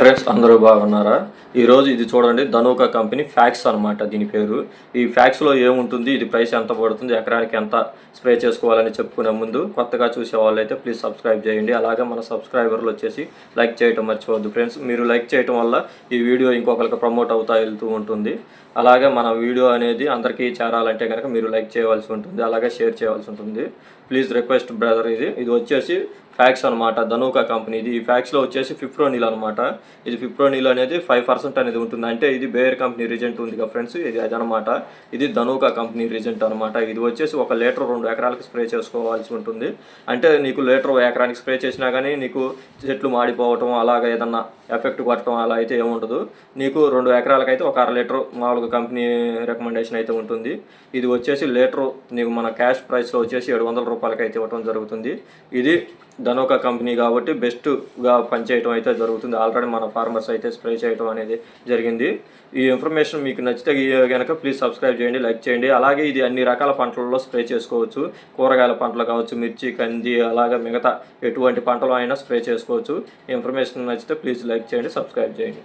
Friends అందరూ బాగున్నారా? ఈరోజు ఇది చూడండి ధనుక కంపెనీ ఫ్యాక్స్ అనమాట దీని పేరు. ఈ ఫ్యాక్స్లో ఏముంటుంది ఇది ప్రైస్ ఎంత పడుతుంది ఎకరానికి ఎంత స్ప్రే చేసుకోవాలని చెప్పుకునే ముందు కొత్తగా చూసే వాళ్ళైతే ప్లీజ్ సబ్స్క్రైబ్ చేయండి. అలాగే మన సబ్స్క్రైబర్లు వచ్చేసి లైక్ చేయటం మర్చిపోవద్దు ఫ్రెండ్స్. మీరు లైక్ చేయటం వల్ల ఈ వీడియో ఇంకొకరికి ప్రమోట్ అవుతా వెళ్తూ ఉంటుంది. అలాగే మన వీడియో అనేది అందరికీ చేరాలంటే కనుక మీరు లైక్ చేయవలసి ఉంటుంది అలాగే షేర్ చేయవలసి ఉంటుంది. ప్లీజ్ రిక్వెస్ట్ బ్రదర్ ఇది. ఇది వచ్చేసి ఫ్యాక్స్ అనమాట ధనుకా కంపెనీది ఈ ఫ్యాక్స్లో వచ్చేసి ఫిప్రోనిల్ అనమాట ఇది ఫిప్రోనిల్ అనేది ఫైవ్ పర్సెంట్ అనేది ఉంటుంది. అంటే ఇది బేర్ కంపెనీ రిజెంట్ ఉంది కదా ఫ్రెండ్స్ ఇది అదనమాట ఇది ధనుకా కంపెనీ రిజెంట్ అనమాట ఇది వచ్చేసి ఒక లీటర్ రెండు ఎకరాలకు స్ప్రే చేసుకోవాల్సి ఉంటుంది. అంటే నీకు లీటర్ ఎకరానికి స్ప్రే చేసినా కానీ నీకు చెట్లు మాడిపోవటం అలాగ ఏదన్నా ఎఫెక్ట్ కొట్టడం అలా అయితే ఏముండదు నీకు రెండు ఎకరాలకైతే ఒక అర లీటర్ మామూలుగా కంపెనీ రికమెండేషన్ అయితే ఉంటుంది. ఇది వచ్చేసి లీటర్ నీకు మన క్యాష్ ప్రైస్లో వచ్చేసి ఏడు వందల రూపాయలకి అయితే ఇవ్వడం జరుగుతుంది. ఇది ధనోకా కంపెనీ కాబట్టి బెస్ట్గా పనిచేయటం అయితే జరుగుతుంది. ఆల్రెడీ మన ఫార్మర్స్ అయితే స్ప్రే చేయడం అనేది జరిగింది. ఈ ఇన్ఫర్మేషన్ మీకు నచ్చితే కనుక ప్లీజ్ సబ్స్క్రైబ్ చేయండి లైక్ చేయండి. అలాగే ఇది అన్ని రకాల పంటలలో స్ప్రే చేసుకోవచ్చు. కూరగాయల పంటలు కావచ్చు మిర్చి కంది అలాగే మిగతా ఎటువంటి పంటలు అయినా స్ప్రే చేసుకోవచ్చు. ఈ ఇన్ఫర్మేషన్ నచ్చితే ప్లీజ్ లైక్ చేయండి సబ్స్క్రైబ్ చేయండి.